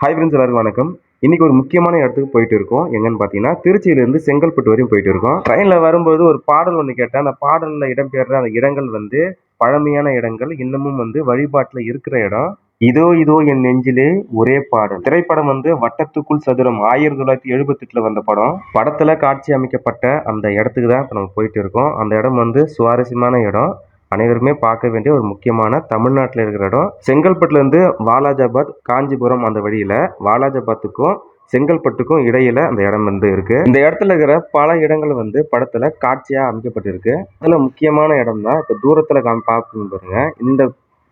Hi friends எல்லாருக்கும் வணக்கம். இன்னைக்கு ஒரு முக்கியமான இடத்துக்கு போயிட்டு இருக்கோம். எங்கன்னு பார்த்தீங்கன்னா திருச்சியிலேருந்து செங்கல்பட்டு வரையும் போயிட்டு இருக்கோம். ட்ரெயினில் வரும்போது ஒரு பாடல் ஒன்று கேட்டேன். அந்த பாடலில் இடம்பெற அந்த இடங்கள் வந்து பழமையான இடங்கள் இன்னமும் வந்து வழிபாட்டில் இருக்கிற இடம். இதோ இதோ என் நெஞ்சிலே ஒரே பாடல். திரைப்படம் வந்து வட்டத்துக்குள் சதுரம் ஆயிரத்தி தொள்ளாயிரத்தி எழுபத்தெட்டில் வந்த படம். படத்தில் காட்சி அமைக்கப்பட்ட அந்த இடத்துக்கு தான் இப்போ நம்ம போயிட்டு இருக்கோம். அந்த இடம் வந்து சுவாரஸ்யமான இடம். அனைவருமே பார்க்க வேண்டிய ஒரு முக்கியமான தமிழ்நாட்டில் இருக்கிற இடம். செங்கல்பட்டுலேருந்து வாலாஜாபாத் காஞ்சிபுரம் அந்த வழியில் வாலாஜாபாத்துக்கும் செங்கல்பட்டுக்கும் இடையில அந்த இடம் வந்து இருக்கு. இந்த இடத்துல இருக்கிற பல இடங்கள் வந்து படத்துல காட்சியா அமைக்கப்பட்டிருக்கு. அதுல முக்கியமான இடம் தான் இப்போ தூரத்துல காமி பார்க்கணும் பாருங்க. இந்த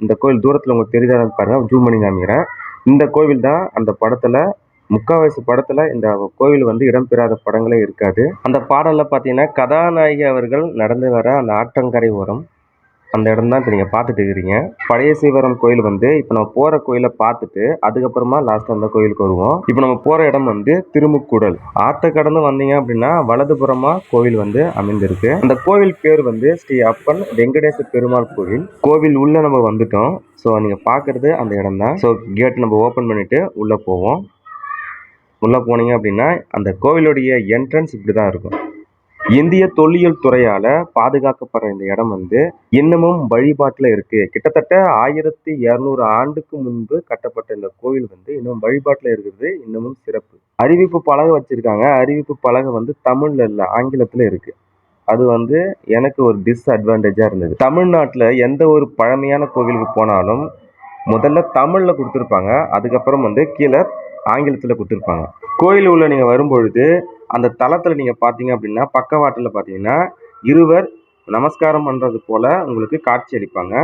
இந்த கோயில் தூரத்துல உங்களுக்கு தெரியுதா பாருங்க. ஜூம் பண்ணி காமிக்கிறேன். இந்த கோவில் தான் அந்த படத்துல முக்காவாசி படத்துல இந்த கோவில் வந்து இடம்பெறாத படங்களே இருக்காது. அந்த பாடல்ல பாத்தீங்கன்னா கதாநாயகி அவர்கள் நடந்து வர அந்த ஆற்றங்கரை ஓரம் அந்த இடம் தான் இப்போ நீங்கள் பார்த்துட்டு இருக்கிறீங்க. பழைய சீவரம் கோயில் வந்து இப்போ நம்ம போகிற கோயிலை பார்த்துட்டு அதுக்கப்புறமா லாஸ்ட் அந்த கோயிலுக்கு வருவோம். இப்போ நம்ம போகிற இடம் வந்து திருமுக்கூடல். ஆற்ற கடந்து வந்தீங்க அப்படின்னா வலதுபுறமாக கோவில் வந்து அமைந்திருக்கு. அந்த கோவில் பேர் வந்து ஸ்ரீ அப்பன் வெங்கடேச பெருமாள் கோவில். கோவில் உள்ளே நம்ம வந்துட்டோம். ஸோ நீங்கள் பார்க்குறது அந்த இடம் தான். ஸோ கேட் நம்ம ஓப்பன் பண்ணிவிட்டு உள்ளே போவோம். உள்ளே போனீங்க அப்படின்னா அந்த கோவிலுடைய என்ட்ரன்ஸ் இப்படி தான் இருக்கும். இந்திய தொல்லியல் துறையால பாதுகாக்கப்படுற இந்த இடம் வந்து இன்னமும் வழிபாட்டுல இருக்கு. கிட்டத்தட்ட ஆயிரத்தி இருநூறு ஆண்டுக்கு முன்பு கட்டப்பட்ட இந்த கோவில் வந்து இன்னும் வழிபாட்டுல இருக்கிறது இன்னமும் சிறப்பு. அறிவிப்பு பலகை வச்சிருக்காங்க. அறிவிப்பு பலகை வந்து தமிழ்ல இல்ல ஆங்கிலத்துல இருக்கு. அது வந்து எனக்கு ஒரு டிஸ்அட்வான்டேஜா இருந்தது. தமிழ்நாட்டுல எந்த ஒரு பழமையான கோவிலுக்கு போனாலும் முதல்ல தமிழ்ல கொடுத்துருப்பாங்க. அதுக்கப்புறம் வந்து கீழே ஆங்கிலத்தில் கொடுத்துருப்பாங்க. கோயில் உள்ள நீங்கள் வரும்பொழுது அந்த தளத்தில் நீங்கள் பார்த்தீங்க அப்படின்னா பக்கவாட்டில் பார்த்தீங்கன்னா இருவர் நமஸ்காரம் பண்ணுறது போல் உங்களுக்கு காட்சி அளிப்பாங்க.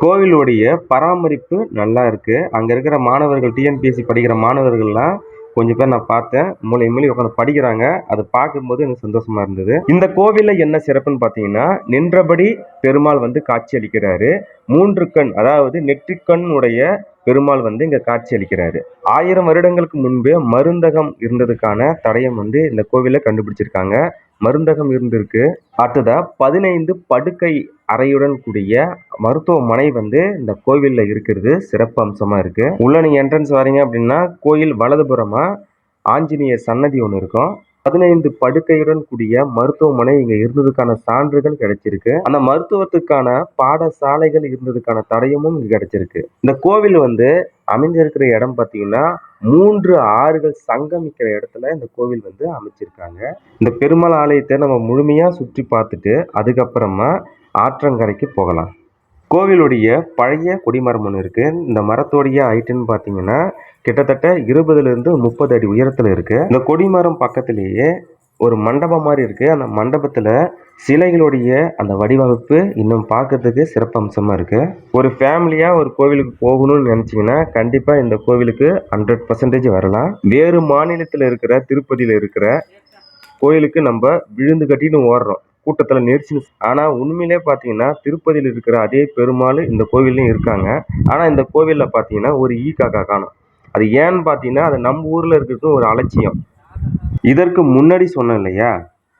கோவிலுடைய பராமரிப்பு நல்லா இருக்குது அங்கே இருக்கிற மாணவர்கள் டிஎன்பிஎஸ்சி படிக்கிற மாணவர்கள்லாம் கொஞ்சம் பேர் நான் பார்த்தேன். மூளை மூலி உட்காந்து படிக்கிறாங்க. அதை பார்க்கும்போது எனக்கு சந்தோஷமா இருந்தது. இந்த கோவிலில் என்ன சிறப்புன்னு பார்த்தீங்கன்னா நின்றபடி பெருமாள் வந்து காட்சி அளிக்கிறாரு. மூன்று கண் அதாவது நெற்றிக்கண்ணுடைய பெருமாள் வந்து இங்கே காட்சி அளிக்கிறாரு. ஆயிரம் வருடங்களுக்கு முன்பே மருந்தகம் இருந்ததுக்கான தடயம் வந்து இந்த கோவிலில் கண்டுபிடிச்சிருக்காங்க. மருந்தகம் இருந்திருக்கு. அடுத்ததாக பதினைந்து படுக்கை அறையுடன் கூடிய மருத்துவமனை வந்து இந்த கோவிலில் இருக்கிறது. சிறப்பு அம்சமாக இருக்குது உள்ளே நீங்கள் என்ட்ரன்ஸ் வரீங்க அப்படின்னா கோயில் வலதுபுறமாக ஆஞ்சநேயர் சன்னதி ஒன்று இருக்கும். பதினைந்து படுக்கையுடன் கூடிய மருத்துவமனை இங்க இருந்ததுக்கான சான்றுகள் கிடைச்சிருக்கு. அந்த மருத்துவத்துக்கான பாடசாலைகள் இருந்ததுக்கான தடயமும் இங்க கிடைச்சிருக்கு. இந்த கோவில் வந்து அமைஞ்சிருக்கிற இடம் பார்த்தீங்கன்னா மூன்று ஆறுகள் சங்கமிக்கிற இடத்துல இந்த கோவில் வந்து அமைச்சிருக்காங்க. இந்த பெருமாள் ஆலயத்தை நம்ம முழுமையாக சுற்றி பார்த்துட்டு அதுக்கப்புறமா ஆற்றங்கரைக்கு போகலாம். கோவிலுடைய பழைய கொடிமரம் ஒன்று இருக்குது இந்த மரத்தோடைய ஹைட்டுன்னு பார்த்தீங்கன்னா கிட்டத்தட்ட இருபதுலேருந்து முப்பது அடி உயரத்தில் இருக்குது இந்த கொடிமரம் பக்கத்திலேயே ஒரு மண்டபம் மாதிரி இருக்குது அந்த மண்டபத்தில் சிலைகளுடைய அந்த வடிவமைப்பு இன்னும் பார்க்கறதுக்கு சிறப்பம்சமாக இருக்குது ஒரு ஃபேமிலியாக ஒரு கோவிலுக்கு போகணும்னு நினச்சிங்கன்னா கண்டிப்பாக இந்த கோவிலுக்கு ஹண்ட்ரட் பர்சன்டேஜ் வரலாம். வேறு மாநிலத்தில் இருக்கிற திருப்பதியில் இருக்கிற கோயிலுக்கு நம்ம விழுந்து கட்டின்னு ஓடுறோம். கூட்டத்தில் நெரிசல் ஆனால் உண்மையிலே பார்த்தீங்கன்னா திருப்பதியில் இருக்கிற அதே பெருமாள் இந்த கோவில்லையும் இருக்காங்க. ஆனால் இந்த கோவிலில் பார்த்தீங்கன்னா ஒரு ஈ காக்கா காணும். அது ஏன்னு பார்த்தீங்கன்னா அது நம்ம ஊரில் இருக்கிறது ஒரு அலட்சியம். இதற்கு முன்னாடி சொன்னேன் இல்லையா?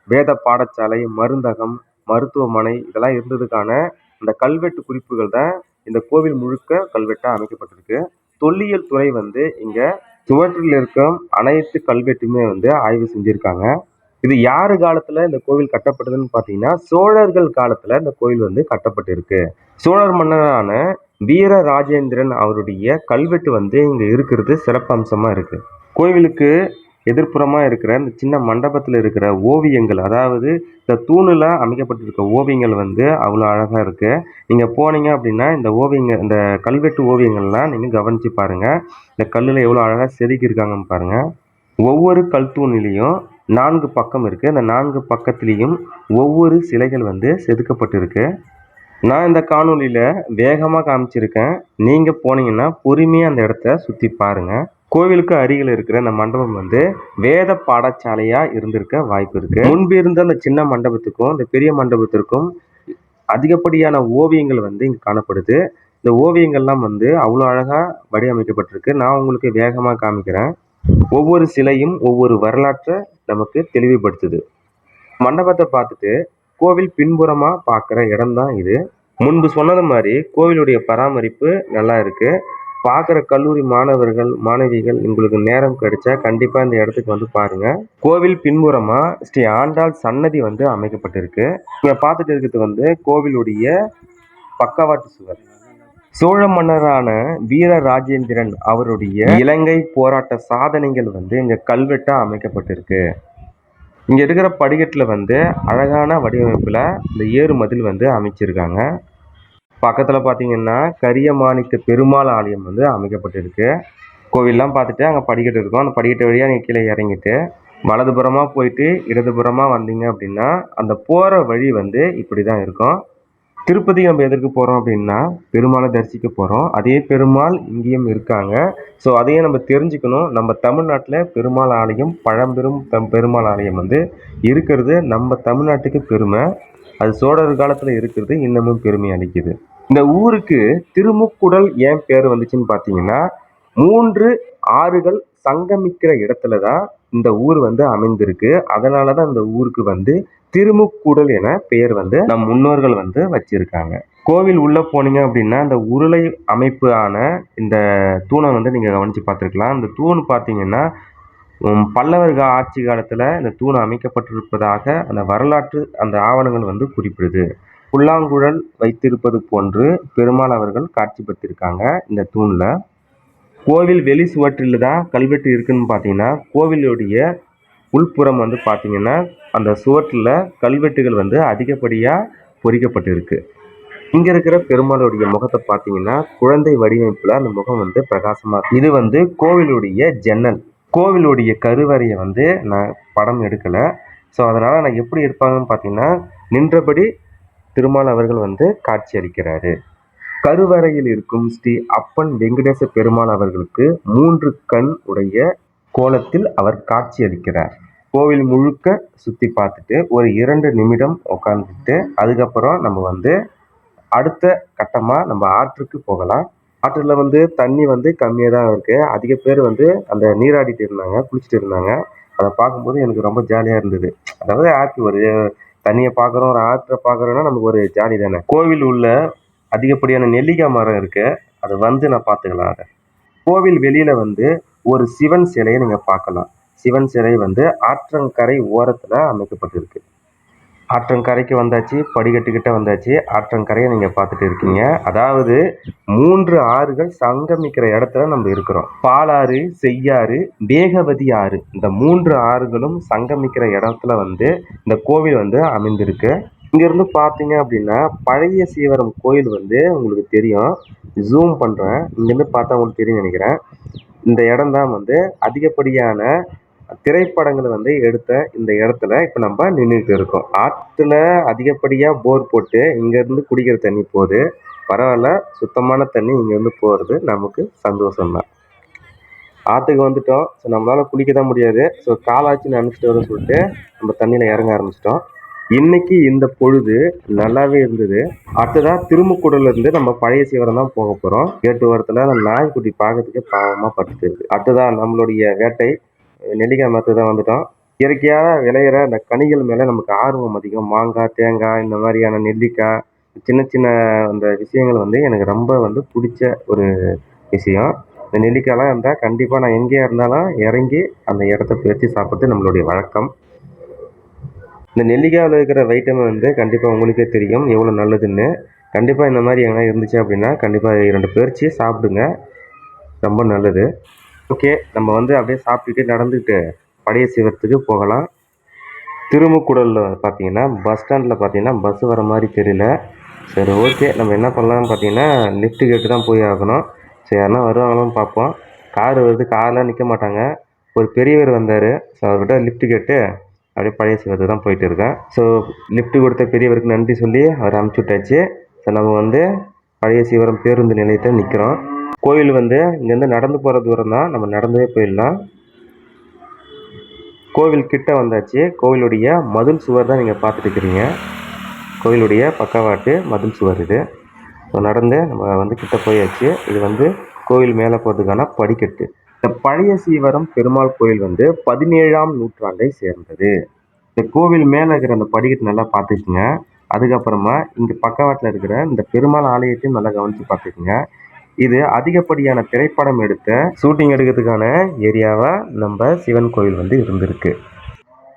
வேத பாடசாலை மருந்தகம் மருத்துவமனை இதெல்லாம் இருந்ததுக்கான இந்த கல்வெட்டு குறிப்புகள் தான் இந்த கோவில் முழுக்க கல்வெட்டாக அமைக்கப்பட்டிருக்கு. தொல்லியல் துறை வந்து இங்கே சுவற்றில் இருக்கும் அனைத்து கல்வெட்டுமே வந்து ஆய்வு செஞ்சுருக்காங்க. இது யார் காலத்தில் இந்த கோவில் கட்டப்பட்டதுன்னு பார்த்தீங்கன்னா சோழர்கள் காலத்தில் இந்த கோவில் வந்து கட்டப்பட்டிருக்கு. சோழர் மன்னரான வீர ராஜேந்திரன் அவருடைய கல்வெட்டு வந்து இங்கே இருக்கிறது சிறப்பம்சமாக இருக்குது கோவிலுக்கு எதிர்ப்புறமாக இருக்கிற இந்த சின்ன மண்டபத்தில் இருக்கிற ஓவியங்கள் அதாவது இந்த தூணில் அமைக்கப்பட்டிருக்க ஓவியங்கள் வந்து அவ்வளோ அழகாக இருக்குது நீங்கள் போனீங்க அப்படின்னா இந்த ஓவியங்கள் இந்த கல்வெட்டு ஓவியங்கள்லாம் நீங்கள் கவனிச்சு பாருங்கள் இந்த கல்லில் எவ்வளோ அழகாக செதுக்கியிருக்காங்கன்னு பாருங்கள் ஒவ்வொரு கல் தூணிலையும் நான்கு பக்கம் இருக்குது அந்த நான்கு பக்கத்துலேயும் ஒவ்வொரு சிலைகள் வந்து செதுக்கப்பட்டிருக்கு. நான் இந்த காணொளியில் வேகமாக காமிச்சிருக்கேன். நீங்கள் போனீங்கன்னா பொறுமையாக அந்த இடத்த சுற்றி பாருங்கள் கோவிலுக்கு அருகில் இருக்கிற அந்த மண்டபம் வந்து வேத பாடசாலையாக இருந்திருக்க வாய்ப்பு இருக்குது முன்பு இருந்த அந்த சின்ன மண்டபத்துக்கும் இந்த பெரிய மண்டபத்திற்கும் அதிகப்படியான ஓவியங்கள் வந்து இங்கே காணப்படுது. இந்த ஓவியங்கள்லாம் வந்து அவ்வளோ அழகாக வடிவமைக்கப்பட்டிருக்கு. நான் உங்களுக்கு வேகமாக காமிக்கிறேன். ஒவ்வொரு சிலையும் ஒவ்வொரு வரலாற்றை நமக்கு தெளிவுபடுத்துது. மண்டபத்தை பார்த்துட்டு கோவில் பின்புறமாக பார்க்குற இடம் தான் இது. முன்பு சொன்னது மாதிரி கோவிலுடைய பராமரிப்பு நல்லா இருக்குது பார்க்குற கல்லூரி மாணவர்கள் மாணவிகள் உங்களுக்கு நேரம் கிடைச்சா கண்டிப்பாக இந்த இடத்துக்கு வந்து பாருங்கள் கோவில் பின்புறமாக ஸ்ரீ ஆண்டாள் சன்னதி வந்து அமைக்கப்பட்டிருக்கு. இங்கே பார்த்துட்டு இருக்கிறது வந்து கோவிலுடைய பக்கவாட்டு சுவர். சோழ மன்னரான வீர ராஜேந்திரன் அவருடைய இலங்கை போராட்ட சாதனைகள் வந்து இங்க கல்வெட்டா அமைக்கப்பட்டிருக்கு. இங்க இருக்கிற படிக்கட்டுல வந்து அழகான வடிவமைப்புல இந்த ஏறு மதில் வந்து அமைச்சிருக்காங்க. பக்கத்துல பாத்தீங்கன்னா கரிய மாணிக்க பெருமாள் ஆலயம் வந்து அமைக்கப்பட்டிருக்கு. கோவில்லாம் பார்த்துட்டு அங்கே படிக்கட்டு இருக்கும். அந்த படிக்கட்டு வழியாக நீங்கள் கீழே இறங்கிட்டு வலதுபுறமாக போயிட்டு இடதுபுறமாக வந்தீங்க அப்படின்னா அந்த போகிற வழி வந்து இப்படி தான் இருக்கும். திருப்பதி நம்ம எதற்கு போகிறோம் அப்படின்னா பெருமாளை தரிசிக்க போகிறோம் அதே பெருமாள் இங்கேயும் இருக்காங்க. ஸோ அதையே நம்ம தெரிஞ்சுக்கணும். நம்ம தமிழ்நாட்டில் பெருமாள் ஆலயம் பழம்பெரும் தம் பெருமாள் ஆலயம் வந்து இருக்கிறது நம்ம தமிழ்நாட்டுக்கு பெருமை. அது சோழர் காலத்தில் இருக்கிறது இன்னமும் பெருமை அளிக்குது. இந்த ஊருக்கு திருமுக்குடல் ஏன் பேர் வந்துச்சுன்னு பார்த்தீங்கன்னா மூன்று ஆறுகள் சங்கமிக்கிற இடத்துல தான் இந்த ஊர் வந்து அமைந்திருக்கு. அதனால தான் இந்த ஊருக்கு வந்து திருமுக்கூடல் என பெயர் வந்து நம் முன்னோர்கள் வந்து வச்சிருக்காங்க. கோவில் உள்ளே போனீங்க அப்படின்னா இந்த உருளை அமைப்பு ஆன இந்த தூணை வந்து நீங்கள் கவனிச்சு பார்த்துருக்கலாம். இந்த தூண் பார்த்தீங்கன்னா பல்லவர்கள் பல்லவர் ஆட்சி காலத்தில் இந்த தூண் அமைக்கப்பட்டிருப்பதாக அந்த வரலாற்று அந்த ஆவணங்கள் வந்து குறிப்பிடுது. புல்லாங்குழல் வைத்திருப்பது போன்று பெருமாள் அவர்கள் காட்சிப்படுத்தியிருக்காங்க இந்த தூணில். கோவில் வெளி சுவற்றில் தான் கல்வெட்டு இருக்குன்னு பார்த்தீங்கன்னா கோவிலுடைய உள்புறம் வந்து பார்த்தீங்கன்னா அந்த சுவற்றில் கல்வெட்டுகள் வந்து அதிகப்படியாக பொறிக்கப்பட்டிருக்கு. இங்கே இருக்கிற பெருமாளுடைய முகத்தை பார்த்தீங்கன்னா குழந்தை வடிவமைப்பில் அந்த முகம் வந்து பிரகாசமாக இருக்குது இது வந்து கோவிலுடைய ஜன்னல். கோவிலுடைய கருவறையை வந்து நான் படம் எடுக்கலை. ஸோ அதனால் நான் எப்படி இருப்பாங்கன்னு பார்த்தீங்கன்னா நின்றபடி திருமால் அவர்கள் வந்து காட்சி அளிக்கிறாரு. கருவறையில் இருக்கும் ஸ்ரீ அப்பன் வெங்கடேச பெருமாள் அவர்களுக்கு மூன்று கண் உடைய கோலத்தில் அவர் காட்சி அளிக்கிறார். கோவில் முழுக்க சுற்றி பார்த்துட்டு ஒரு இரண்டு நிமிடம் உட்காந்துட்டு அதுக்கப்புறம் நம்ம வந்து அடுத்த கட்டமாக நம்ம ஆற்றுக்கு போகலாம். ஆற்றில் வந்து தண்ணி வந்து கம்மியாக தான் இருக்குது அதிக பேர் வந்து அந்த நீராடிட்டு இருந்தாங்க குளிச்சுட்டு இருந்தாங்க. அதை பார்க்கும்போது எனக்கு ரொம்ப ஜாலியாக இருந்தது. அதாவது ஆற்று ஒரு தண்ணியை பார்க்குறோம் ஒரு ஆற்றை பார்க்குறோன்னா நமக்கு ஒரு ஜாலி தானே. கோவில் உள்ள அதிகப்படியான நெல்லிக்காய் மரம் இருக்கு. அது வந்து நான் பார்த்துக்கலாம் அதை. கோவில் வெளியில வந்து ஒரு சிவன் சிலையை நீங்க பார்க்கலாம். சிவன் சிலை வந்து ஆற்றங்கரை ஓரத்தில் அமைக்கப்பட்டிருக்கு. ஆற்றங்கரைக்கு வந்தாச்சு படிக்கட்டுக்கிட்ட வந்தாச்சு. ஆற்றங்கரையை நீங்கள் பார்த்துட்டு இருக்கீங்க. அதாவது மூன்று ஆறுகள் சங்கமிக்கிற இடத்துல நம்ம இருக்கிறோம். பாலாறு செய்யாறு வேகவதி ஆறு. இந்த மூன்று ஆறுகளும் சங்கமிக்கிற இடத்துல வந்து இந்த கோவில் வந்து அமைந்திருக்கு. இங்கேருந்து பார்த்தீங்க அப்படின்னா பழைய சீவரம் கோயில் வந்து உங்களுக்கு தெரியும். ஜூம் பண்ணுறேன் இங்கேருந்து பார்த்தா உங்களுக்கு தெரியும் நினைக்கிறேன். இந்த இடம் தான் வந்து அதிகப்படியான திரைப்படங்களை வந்து எடுத்த இந்த இடத்துல இப்போ நம்ம நின்றுட்டு இருக்கோம். ஆற்றுல அதிகப்படியாக போர் போட்டு இங்கேருந்து குடிக்கிற தண்ணி போகுது. பரவாயில்ல. சுத்தமான தண்ணி இங்கேருந்து போகிறது நமக்கு சந்தோஷம்தான். ஆற்றுக்கு வந்துட்டோம். ஸோ நம்மளால் குளிக்க தான் முடியாது. ஸோ காலாச்சு நினச்சிட்டு வர சொல்லிட்டு நம்ம தண்ணியில் இறங்க ஆரம்பிச்சிட்டோம். இன்னைக்கு இந்த பொழுது நல்லாவே இருந்தது. அடுத்ததாக திருமுக்கூடல இருந்து நம்ம பழைய சிவரம் தான் போக போகிறோம் கேட்டு வரத்துல அந்த நாய்க்குட்டி பார்க்கறதுக்கே பாவமாக பட்டுட்டு இருக்கு அடுத்ததா நம்மளுடைய வேட்டை நெல்லிக்காய் மரத்து தான் வந்துட்டோம். இயற்கையாக விளையிற அந்த கனிகள் மேலே நமக்கு ஆர்வம் அதிகம். மாங்காய் தேங்காய் இந்த மாதிரியான நெல்லிக்காய் சின்ன சின்ன அந்த விஷயங்கள் வந்து எனக்கு ரொம்ப வந்து பிடிச்ச ஒரு விஷயம். இந்த நெல்லிக்காயெலாம் இருந்தால் கண்டிப்பாக நான் எங்கேயா இருந்தாலும் இறங்கி அந்த இடத்த பறித்து சாப்பிட்றது நம்மளுடைய வழக்கம். இந்த நெல்லிக்காயில் இருக்கிற வைட்டமின் வந்து கண்டிப்பாக உங்களுக்கே தெரியும் எவ்வளோ நல்லதுன்னு. கண்டிப்பாக இந்த மாதிரி எங்கன்னா இருந்துச்சு அப்படின்னா கண்டிப்பாக இரண்டு பறித்து சாப்பிடுங்க. ரொம்ப நல்லது. ஓகே நம்ம வந்து அப்படியே சாப்பிட்டுட்டு நடந்துக்கிட்டு படைய சிவத்துக்கு போகலாம். திருமுக்குடலில் பார்த்தீங்கன்னா பஸ் ஸ்டாண்டில் பார்த்தீங்கன்னா பஸ் வர மாதிரி தெரியல. சரி ஓகே நம்ம என்ன பண்ணலாம்னு பார்த்தீங்கன்னா லிஃப்ட்டு கேட்டு தான் போய் ஆகணும். சரி யாருன்னா வருவாங்களும் பார்ப்போம். கார் வருது கார்லாம் நிற்க மாட்டாங்க. ஒரு பெரியவர் வந்தார். ஸோ அவர்கிட்ட லிஃப்ட்டு கேட்டு அப்படியே பழைய சிவத்தை தான் போயிட்டு இருக்கேன் ஸோ லிஃப்ட் கொடுத்த பெரியவருக்கு நன்றி சொல்லி அவர் அனுப்பிச்சி விட்டாச்சு ஸோ நம்ம வந்து பழைய சிவரம் பேருந்து நிலையத்தில் நிற்கிறோம் கோயில் வந்து இங்கேருந்து நடந்து போகிற தூரம் தான். நம்ம நடந்தே போயிடலாம். கோவில் கிட்ட வந்தாச்சு. கோவிலுடைய மதில் சுவர் தான் நீங்கள் பார்த்துட்டு இருக்கிறீங்க. கோவிலுடைய பக்கவாட்டு மதில் சுவர் இது. ஸோ நடந்து நம்ம வந்து கிட்ட போயாச்சு. இது வந்து கோவில் மேலே போகிறதுக்கான படிக்கட்டு. இந்த பழைய சீவரம் பெருமாள் கோயில் வந்து பதினேழாம் நூற்றாண்டை சேர்ந்தது. இந்த கோவில் மேலே இருக்கிற அந்த படிக்கட்டு நல்லா பார்த்துக்குங்க. அதுக்கப்புறமா இங்கே பக்கவாட்டில் இருக்கிற இந்த பெருமாள் ஆலயத்தையும் நல்லா கவனித்து பார்த்துக்குங்க. இது அதிகப்படியான திரைப்படம் எடுத்த ஷூட்டிங் எடுக்கிறதுக்கான ஏரியாவாக நம்ம சிவன் கோயில் வந்து இருந்திருக்கு.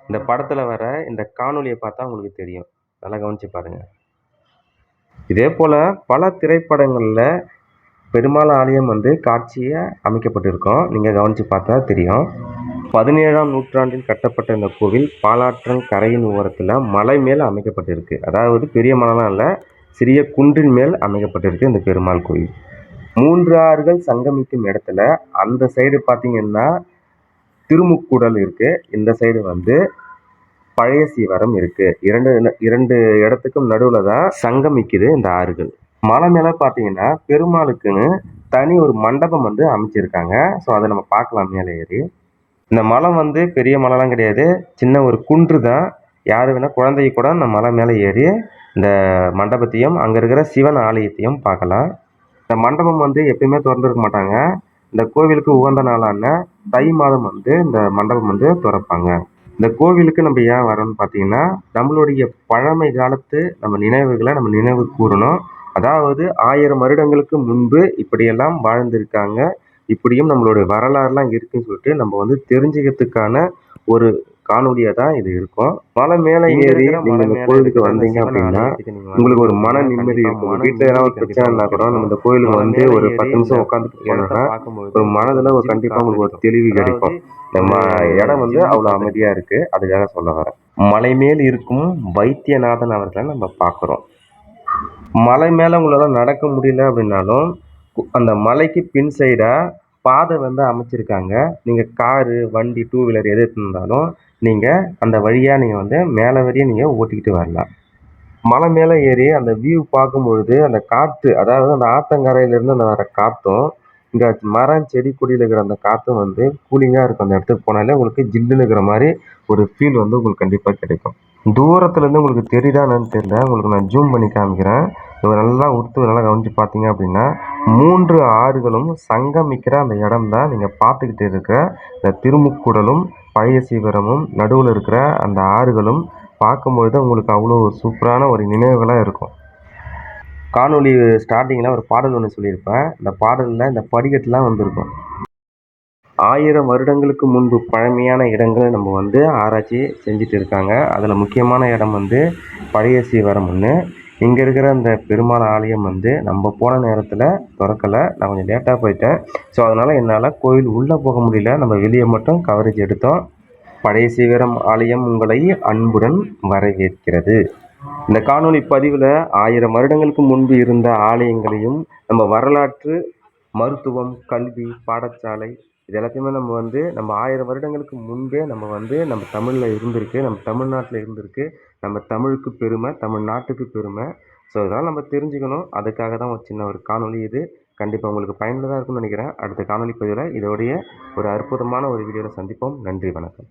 இந்த படத்தில் வர இந்த காணொலியை பார்த்தா உங்களுக்கு தெரியும். நல்லா கவனிச்சு பாருங்கள் இதே போல் பல திரைப்படங்களில் பெருமாள் ஆலயம் வந்து காட்சியை அமைக்கப்பட்டிருக்கும். நீங்கள் கவனிச்சு பார்த்தா தெரியும். பதினேழாம் நூற்றாண்டில் கட்டப்பட்ட இந்த கோவில் பாலாற்றங் கரையின் ஓரத்தில் மலை மேல் அமைக்கப்பட்டிருக்கு. அதாவது பெரிய மலைலாம் இல்லை சிறிய குன்றின் மேல் அமைக்கப்பட்டிருக்கு இந்த பெருமாள் கோயில் மூன்று ஆறுகள் சங்கமிக்கும் இடத்துல அந்த சைடு பார்த்திங்கன்னா திருமுக்கூடல் இருக்குது இந்த சைடு வந்து பழைய சீவரம் இருக்குது இரண்டு இரண்டு இடத்துக்கும் நடுவில் தான் சங்கமிக்குது இந்த ஆறுகள். மலை மேல பார்த்தீங்கன்னா பெருமாளுக்குன்னு தனி ஒரு மண்டபம் வந்து அமைச்சிருக்காங்க. ஸோ அதை நம்ம பார்க்கலாம் மேலே ஏறி. இந்த மலை வந்து பெரிய மலைலாம் கிடையாது. சின்ன ஒரு குன்று தான். யார் வேணால் குழந்தைய கூட இந்த மலை மேலே ஏறி இந்த மண்டபத்தையும் அங்கே இருக்கிற சிவன் ஆலயத்தையும் பார்க்கலாம். இந்த மண்டபம் வந்து எப்பயுமே திறந்துருக்க மாட்டாங்க. இந்த கோவிலுக்கு உகந்த நாளான தை மாதம் வந்து இந்த மண்டபம் வந்து திறப்பாங்க. இந்த கோவிலுக்கு நம்ம ஏன் வரோம்னு பார்த்தீங்கன்னா நம்மளுடைய பழமை காலத்து நம்ம நினைவுகளை நம்ம நினைவு கூறணும். அதாவது ஆயிரம் வருடங்களுக்கு முன்பு இப்படியெல்லாம் வாழ்ந்திருக்காங்க. இப்படியும் நம்மளுடைய வரலாறுலாம் இருக்குன்னு சொல்லிட்டு நம்ம வந்து தெரிஞ்சுக்கிறதுக்கான ஒரு காணொலியாக தான் இது இருக்கும். மலை மேலே ஏறி நீங்கள் இந்த கோயிலுக்கு வந்தீங்க அப்படின்னா உங்களுக்கு ஒரு மன நிம்மதி இருக்கும். வீட்டில் ஏதாவது ஒரு பிரச்சனைனா கூட நம்ம இந்த கோயிலுக்கு வந்து ஒரு பத்து நிமிஷம் உட்காந்துட்டு போனோம்னா ஒரு மனதில் ஒரு கண்டிப்பாக உங்களுக்கு ஒரு தெளிவு கிடைக்கும். இந்த ம இடம் வந்து அவ்வளோ அமைதியாக இருக்குது அதுக்காக சொல்ல வரேன். மலை மேல் இருக்கும் வைத்தியநாதன் அவர்களை நம்ம பார்க்குறோம். மலை மேலே உங்களால் நடக்க முடியல அப்படின்னாலும் கு- அந்த மலைக்கு பின் சைடாக பாதை வந்து அமைச்சிருக்காங்க. நீங்கள் காரு வண்டி டூ வீலர் எது இருந்தாலும் நீங்கள் அந்த வழியாக நீங்கள் வந்து மேலே வரையும் நீங்கள் ஓட்டிக்கிட்டு வரலாம். மலை மேலே ஏறி அந்த வியூ பார்க்கும்பொழுது அந்த காற்று அதாவது அந்த ஆத்தங்கரையிலேருந்து அந்த வர காற்றும் இங்கே மரம் செடி கொடியில் இருக்கிற அந்த காற்றும் வந்து கூலிங்காக இருக்கும். அந்த இடத்துக்கு போனாலே உங்களுக்கு ஜில்லுன்னு இருக்கிற மாதிரி ஒரு ஃபீல் வந்து உங்களுக்கு கண்டிப்பாக கிடைக்கும். தூரத்துலேருந்து உங்களுக்கு தெரியுதா என்னன்னு தெரியல. உங்களுக்கு நான் ஜூம் பண்ணி காமிக்கிறேன். இதை நல்லா உத்து நல்லா கவனித்து பார்த்தீங்க அப்படின்னா மூன்று ஆறுகளும் சங்கமிக்கிற அந்த இடம் தான் நீங்கள் பார்த்துக்கிட்டு இருக்க. இந்த திருமுக்கூடலும் பழைய சீவரமும் நடுவில் இருக்கிற அந்த ஆறுகளும் பார்க்கும்பொழுது உங்களுக்கு அவ்வளோ ஒரு சூப்பரான ஒரு நினைவுகளாக இருக்கும். காணொலி ஸ்டார்டிங்கில் ஒரு பாடல் ஒன்று சொல்லியிருப்பேன். இந்த பாடலில் இந்த படிக்கட்டுலாம் வந்திருக்கும். ஆயிரம் வருடங்களுக்கு முன்பு பழமையான இடங்களை நம்ம வந்து ஆராய்ச்சி செஞ்சுட்டு இருக்காங்க. அதில் முக்கியமான இடம் வந்து பழைய சீவரம் ஒன்று இங்கே இருக்கிற அந்த பெருமாள் ஆலயம் வந்து நம்ம போன நேரத்தில் திறக்கலை. நான் கொஞ்சம் லேட்டாக போயிட்டேன். ஸோ அதனால் என்னால் கோயில் உள்ளே போக முடியல. நம்ம வெளியே மட்டும் கவரேஜ் எடுத்தோம். பழைய சீவரம் ஆலயம் உங்களை அன்புடன் வரவேற்கிறது. இந்த காணொளி பதிவில் ஆயிரம் வருடங்களுக்கு முன்பு இருந்த ஆலயங்களையும் நம்ம வரலாற்று மருத்துவம் கல்வி பாடசாலை இது எல்லாத்தையுமே நம்ம வந்து நம்ம ஆயிரம் வருடங்களுக்கு முன்பே நம்ம வந்து நம்ம தமிழில் இருந்திருக்கு நம்ம தமிழ்நாட்டில் இருந்திருக்கு நம்ம தமிழுக்கு பெருமை தமிழ்நாட்டுக்கு பெருமை. ஸோ இதெல்லாம் நம்ம தெரிஞ்சுக்கணும். அதுக்காக தான் ஒரு சின்ன ஒரு காணொலி இது. கண்டிப்பாக உங்களுக்கு பயனுள்ளதாக இருக்கும்னு நினைக்கிறேன். அடுத்த காணொலி பதிவில் இதோடைய ஒரு அற்புதமான ஒரு வீடியோவில் சந்திப்போம். நன்றி வணக்கம்.